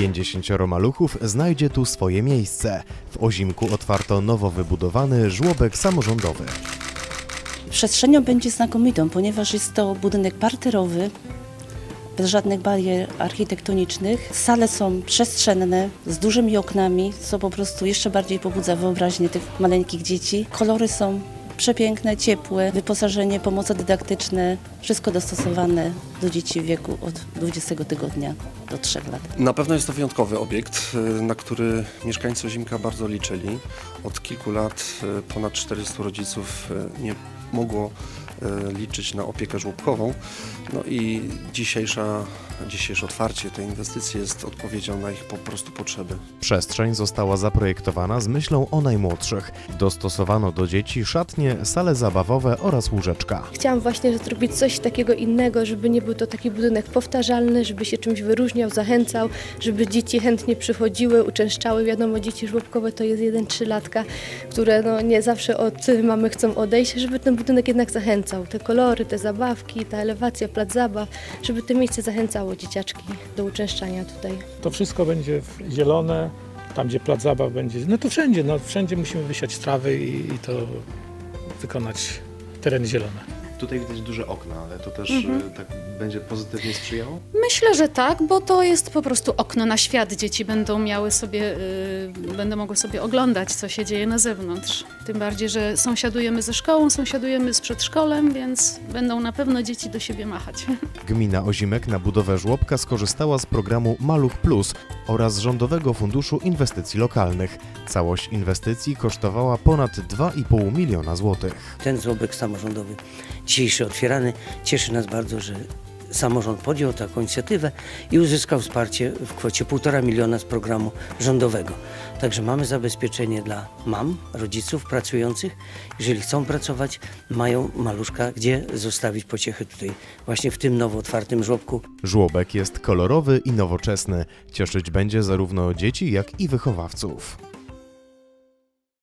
50 maluchów znajdzie tu swoje miejsce. W Ozimku otwarto nowo wybudowany żłobek samorządowy. Przestrzenią będzie znakomitą, ponieważ jest to budynek parterowy, bez żadnych barier architektonicznych. Sale są przestrzenne, z dużymi oknami, co po prostu jeszcze bardziej pobudza wyobraźnię tych maleńkich dzieci. Kolory są przepiękne, ciepłe, wyposażenie, pomoce dydaktyczne, wszystko dostosowane do dzieci w wieku od 20 tygodnia do 3 lat. Na pewno jest to wyjątkowy obiekt, y, na który mieszkańcy Ozimka bardzo liczyli. Od kilku lat y, ponad 400 rodziców y, nie mogło liczyć na opiekę żłobkową. No i dzisiejsza, dzisiejsze otwarcie tej inwestycji jest odpowiedzią na ich po prostu potrzeby. Przestrzeń została zaprojektowana z myślą o najmłodszych. Dostosowano do dzieci szatnie, sale zabawowe oraz łóżeczka. Chciałam właśnie zrobić coś takiego innego, żeby nie był to taki budynek powtarzalny, żeby się czymś wyróżniał, zachęcał, żeby dzieci chętnie przychodziły, uczęszczały. Wiadomo, dzieci żłobkowe to jest jeden trzylatka, które no, nie zawsze od mamy chcą odejść, żeby ten budynek jednak zachęcał. Te kolory, te zabawki, ta elewacja, plac zabaw, żeby to miejsce zachęcało dzieciaczki do uczęszczania tutaj. To wszystko będzie zielone, tam gdzie plac zabaw będzie, no to wszędzie, no wszędzie musimy wysiać trawy i, i to wykonać tereny zielone. Tutaj widać duże okna, ale to też Mhm. e, tak będzie pozytywnie sprzyjało? Myślę, że tak, bo to jest po prostu okno na świat. Dzieci będą miały sobie, y, będą mogły sobie oglądać, co się dzieje na zewnątrz. Tym bardziej, że sąsiadujemy ze szkołą, sąsiadujemy z przedszkolem, więc będą na pewno dzieci do siebie machać. Gmina Ozimek na budowę żłobka skorzystała z programu Maluch Plus oraz Rządowego Funduszu Inwestycji Lokalnych. Całość inwestycji kosztowała ponad 2,5 miliona złotych. ten żłobek samorządowy dzisiejszy otwierany. Cieszy nas bardzo, że samorząd podjął taką inicjatywę i uzyskał wsparcie w kwocie 1,5 miliona z programu rządowego. Także mamy zabezpieczenie dla mam, rodziców pracujących. Jeżeli chcą pracować, mają maluszka, gdzie zostawić pociechy tutaj, właśnie w tym nowo otwartym żłobku. Żłobek jest kolorowy i nowoczesny. Cieszyć będzie zarówno dzieci, jak i wychowawców.